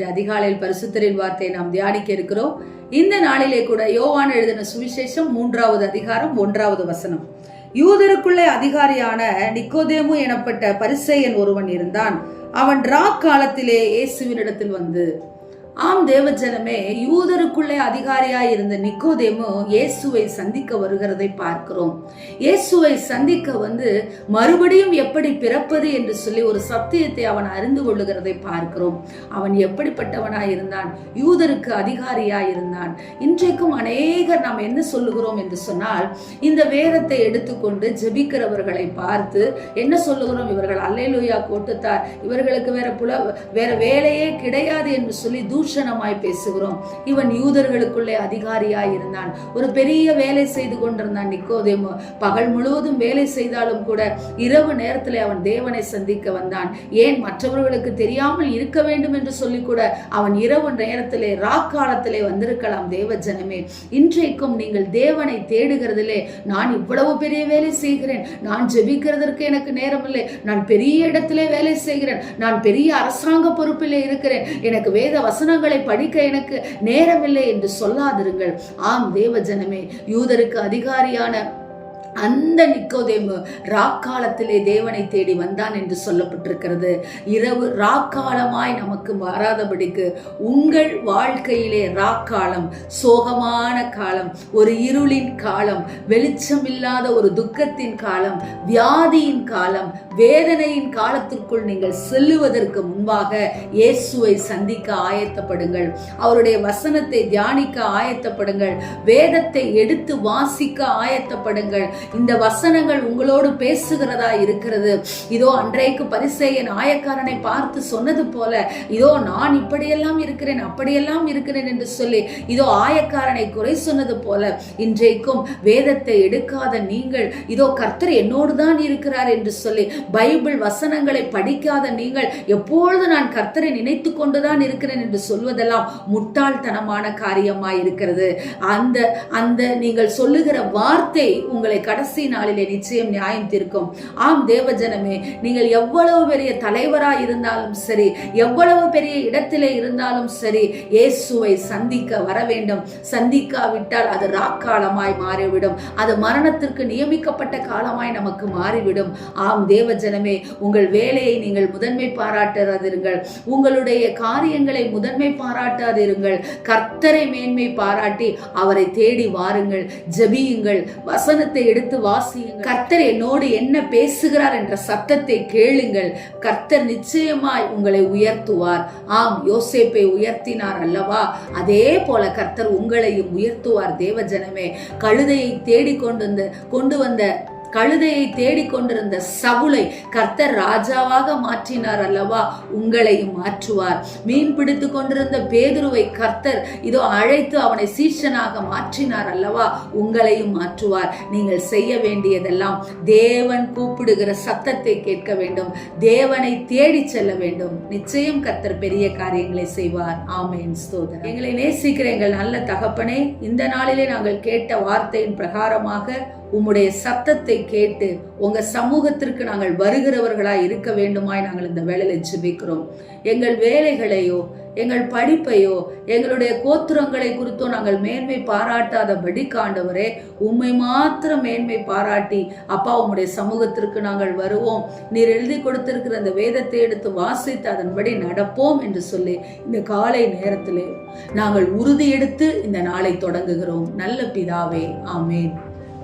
அதிகாலையில் பரிசுத்தரின் வார்த்தையை நாம் தியானிக்க இருக்கிறோம். இந்த நாளிலே கூட யோவான் எழுதின சுவிசேஷம் மூன்றாவது அதிகாரம் ஒன்றாவது வசனம். யூதருக்குள்ளே அதிகாரியான நிக்கோதேமு எனப்பட்ட பரிசேயன் ஒருவன் இருந்தான். அவன் ரா காலத்திலே இயேசுவினிடத்தில் வந்து ஆம் தேவஜனமே யூதருக்குள்ளே அதிகாரியாய் இருந்த நிக்கோதேமு இயேசுவை சந்திக்க வருகிறதை பார்க்கிறோம். இயேசுவை சந்திக்க வந்து மறுபடியும் எப்படி பிறப்பது என்று சொல்லி ஒரு சத்தியத்தை அவன் அறிந்து கொள்ளுகிறதை பார்க்கிறோம். அவன் எப்படிப்பட்டவனாய் இருந்தான் யூதருக்கு அதிகாரியாய் இருந்தான் இன்றைக்கும் அநேகர் நாம் என்ன சொல்லுகிறோம் என்று சொன்னால் இந்த வேதத்தை எடுத்துக்கொண்டு ஜெபிக்கிறவர்களை பார்த்து என்ன சொல்லுகிறோம் இவர்கள் அல்லேலூயா கோட்டுத்தார் இவர்களுக்கு வேற புல வேற வேலையே கிடையாது என்று சொல்லி தூஷணமாய் பேசுகிறோம். இவன் யூதர்களுக்குள்ளே அதிகாரியாய் இருந்தான். ஒரு பெரிய வேலை செய்து கொண்டிருந்தான் நிக்கோதேமு. பகல் முழுவதும் வேலை செய்தாலும் கூட இரவு நேரத்தில் அவன் தேவனை சந்திக்க வந்தான். ஏன் மற்றவர்களுக்கு தெரியாமல் இருக்க வேண்டும் என்று சொல்லி கூட அவன் இரவு நேரத்திலே ராக்காலத்திலே வந்திருக்கலாம் தேவ ஜனமே இன்றைக்கும் நீங்கள் தேவனை தேடுகிறதிலே நான் இவ்வளவு பெரிய வேலை செய்கிறேன். நான் ஜெபிக்கிறதற்கு எனக்கு நேரம் இல்லை நான் பெரிய இடத்திலே வேலை செய்கிறேன். நான் பெரிய அரசாங்க பொறுப்பிலே இருக்கிறேன். எனக்கு வேத வசன வசனங்களை படிக்க எனக்கு நேரமில்லை என்று சொல்லாதிருங்கள். ஆம் தேவ ஜனமே யூதருக்கு அதிகாரியான அந்த நிக்கோதேமு ராக்காலத்திலே தேவனை தேடி வந்தான் என்று சொல்லப்பட்டிருக்கிறது. இரவு ராக்காலமாய் நமக்கு வராதபடிக்கு உங்கள் வாழ்க்கையிலே ராக்காலம் சோகமான காலம் ஒரு இருளின் காலம் வெளிச்சம் இல்லாத ஒரு துக்கத்தின் காலம் வியாதியின் காலம் வேதனையின் காலத்திற்குள் நீங்கள் செல்லுவதற்கு முன்பாக இயேசுவை சந்திக்க ஆயத்தப்படுங்கள். அவருடைய வசனத்தை தியானிக்க ஆயத்தப்படுங்கள். வேதத்தை எடுத்து வாசிக்க ஆயத்தப்படுங்கள். இந்த வசனங்கள் உங்களோடு பேசுகிறதா இருக்கிறது. இதோ அன்றைக்கு பரிசெய்ய நாயக்காரனை பார்த்து சொன்னது போல இதோ நான் இப்படியெல்லாம் இருக்கிறேன் அப்படியெல்லாம் இருக்கிறேன் என்று சொல்லி இதோ ஆயக்காரனை குறை சொன்னது போல இன்றைக்கும் வேதத்தை எடுக்காத நீங்கள் இதோ கர்த்தர் என்னோடு தான் இருக்கிறார் என்று சொல்லி பைபிள் வசனங்களை படிக்காத நீங்கள் எப்பொழுது நான் கர்த்தரை நினைத்து கொண்டுதான் இருக்கிறேன் என்று சொல்வதெல்லாம் முட்டாள்தனமான காரியமாய் இருக்கிறது. அந்த அந்த நீங்கள் சொல்லுகிற வார்த்தை உங்களை கடைசி நாளிலே நிச்சயம் நியாயம் தீர்க்கும். ஆம் தேவஜனமே நீங்கள் எவ்வளவு பெரிய தலைவராய் இருந்தாலும் சரி எவ்வளவு பெரிய இடத்திலே இருந்தாலும் சரி இயேசுவை சந்திக்க வர வேண்டும் சந்திக்காவிட்டால் அது ராக்காலமாய் மாறிவிடும். அது மரணத்திற்கு நியமிக்கப்பட்ட காலமாய் நமக்கு மாறிவிடும். ஆம் தேவஜனமே உங்கள் வேலையை நீங்கள் முதன்மை பாராட்டாதிருங்கள். உங்களுடைய காரியங்களை முதன்மை பாராட்டாதிருங்கள். கர்த்தரை மேன்மை பாராட்டி அவரை தேடி வாருங்கள். ஜபியுங்கள். வசனத்தை எடுத்து வாசியுங்கள். கர்த்தர் என்னோடு என்ன பேசுகிறார் என்ற சத்தத்தை கேளுங்கள். கர்த்தர் நிச்சயமாய் உங்களை உயர்த்துவார். ஆம் யோசேப்பை உயர்த்தினார் அல்லவா? அதே போல கர்த்தர் உங்களையும் உயர்த்துவார் தேவஜனமே கழுதையை தேடிக்கொண்டு வந்த கொண்டு வந்த கழுதையை தேடிக்கொண்டிருந்த சவுளை கர்த்தர் ராஜாவாக மாற்றினார் அல்லவா? உங்களையும் மாற்றுவார். மீன் பிடித்து கொண்டிருந்த பேதுருவை கர்த்தர் இதோ அழைத்து அவனை சீஷனாக மாற்றினார் அல்லவா? உங்களையும் மாற்றுவார். நீங்கள் செய்ய வேண்டியதெல்லாம் தேவன் கூப்பிடுகிற சத்தத்தை கேட்க வேண்டும். தேவனை தேடி செல்ல வேண்டும். நிச்சயம் கர்த்தர் பெரிய காரியங்களை செய்வார். ஆமேன். ஸ்தோதர் எங்களை நேசிக்கிற எங்கள் நல்ல தகப்பனே இந்த நாளிலே நாங்கள் கேட்ட வார்த்தையின் பிரகாரமாக உம்முடைய சத்தத்தை கேட்டு உங்க சமூகத்திற்கு நாங்கள் வருகிறவர்களாய் இருக்க வேண்டுமாய் நாங்கள் இந்த வேலையில ஜெபிக்கிறோம். எங்கள் வேலைகளையோ எங்கள் படிப்பையோ எங்களுடைய கோத்திரங்களை குறித்தோ நாங்கள் மேன்மை பாராட்டாதபடி காண்டவரே உண்மை மாத்திரம் மேன்மை பாராட்டி அப்பா உம்முடைய சமூகத்திற்கு நாங்கள் வருவோம். நீர் எழுதி கொடுத்திருக்கிற அந்த வேதத்தை எடுத்து வாசித்து அதன்படி நடப்போம் என்று சொல்லி இந்த காலை நேரத்திலே நாங்கள் உறுதி எடுத்து இந்த நாளை தொடங்குகிறோம். நல்ல பிதாவே ஆமேன்.